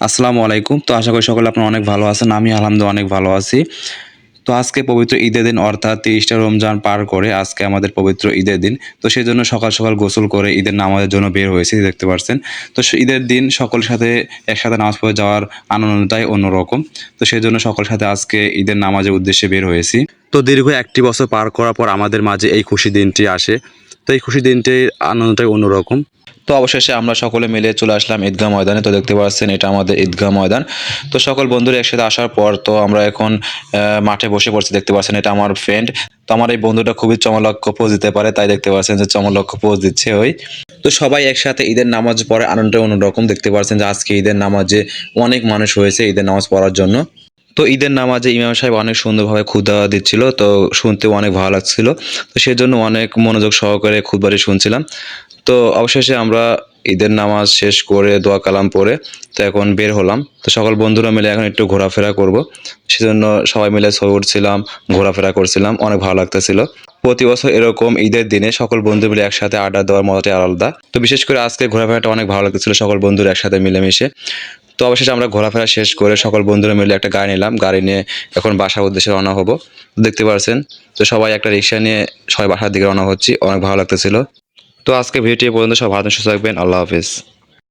আসসালামু আলাইকুম। তো আশা করি সকলে আপনারা অনেক ভালো আছেন আমি আলহামদুলিল্লাহ অনেক ভালো আছি। তো আজকে পবিত্র ঈদের দিন, অর্থাৎ তিরিশটা রমজান পার করে আজকে আমাদের পবিত্র ঈদের দিন। তো সেই জন্য সকাল সকাল গোসল করে ঈদের নামাজের জন্য বের হয়েছি, দেখতে পাচ্ছেন তো ঈদের দিন সকলের সাথে একসাথে নামাজ পড়ে যাওয়ার আনন্দটাই অন্যরকম। তো সেই জন্য সকলের সাথে আজকে ঈদের নামাজের উদ্দেশ্যে বের হয়েছি। তো দীর্ঘ একটি বছর পার করার পর আমাদের মাঝে এই খুশি দিনটি আসে। তো এই খুশি দিনটির আনন্দটাই অন্যরকম। তো অবশেষে আমরা সকলে মিলে চলে আসলাম ঈদগাহ ময়দানে। তো দেখতে পাচ্ছেন, এটা আমাদের ঈদগাহ ময়দান। তো সকল বন্ধুরা একসাথে আসার পর তো আমরা এখন মাঠে বসে পড়ছি, দেখতে পাচ্ছেন, এটা আমার ফ্রেন্ড তো আমার এই বন্ধুটা খুবই চমলক্ষ পোজ দিতে পারে, তাই দেখতে পাচ্ছেন যে চমলক্ষ পোজ দিচ্ছে ওই। তো সবাই একসাথে ঈদের নামাজ পড়ে আনন্দটা অন্যরকম। দেখতে পাচ্ছেন যে আজকে ঈদের নামাজে অনেক মানুষ হয়েছে ঈদের নামাজ পড়ার জন্য। তো ঈদের নামাজে ইমাম সাহেব অনেক সুন্দরভাবে খুদা দিচ্ছিল, তো শুনতেও অনেক ভালো লাগছিল। তো সেই জন্য অনেক মনোযোগ সহকারে খুদবারি শুনছিলাম। তো অবশেষে আমরা ঈদের নামাজ শেষ করে দোয়া কালাম পড়ে তো এখন বের হলাম। তো সকল বন্ধুরা মিলে এখন একটু ঘোরাফেরা করব। সেজন্য সবাই মিলে ছবি উঠছিলাম, ঘোরাফেরা করছিলাম, অনেক ভালো লাগতেছিল। প্রতি বছর এরকম ঈদের দিনে সকল বন্ধু মিলে একসাথে আড্ডা দেওয়ার মজাটাই আলাদা। তো বিশেষ করে আজকে ঘোরাফেরাটা অনেক ভালো লাগতেছিল, সকল বন্ধুরা একসাথে মিলেমিশে। তো অবশেষে আমরা ঘোরাফেরা শেষ করে সকল বন্ধুরা মিলে একটা গাড়ি নিলাম। গাড়ি নিয়ে এখন বাসার উদ্দেশ্যে রওনা হব। দেখতে পারছেন, তো সবাই একটা রিক্সা নিয়ে সবাই বাসার দিকে রওনা হচ্ছি। অনেক ভালো লাগতেছিল। তো আজকে ভিডিওটি পর্যন্ত। সব ভালো সুস্থ থাকবেন, আল্লাহ হাফিজ।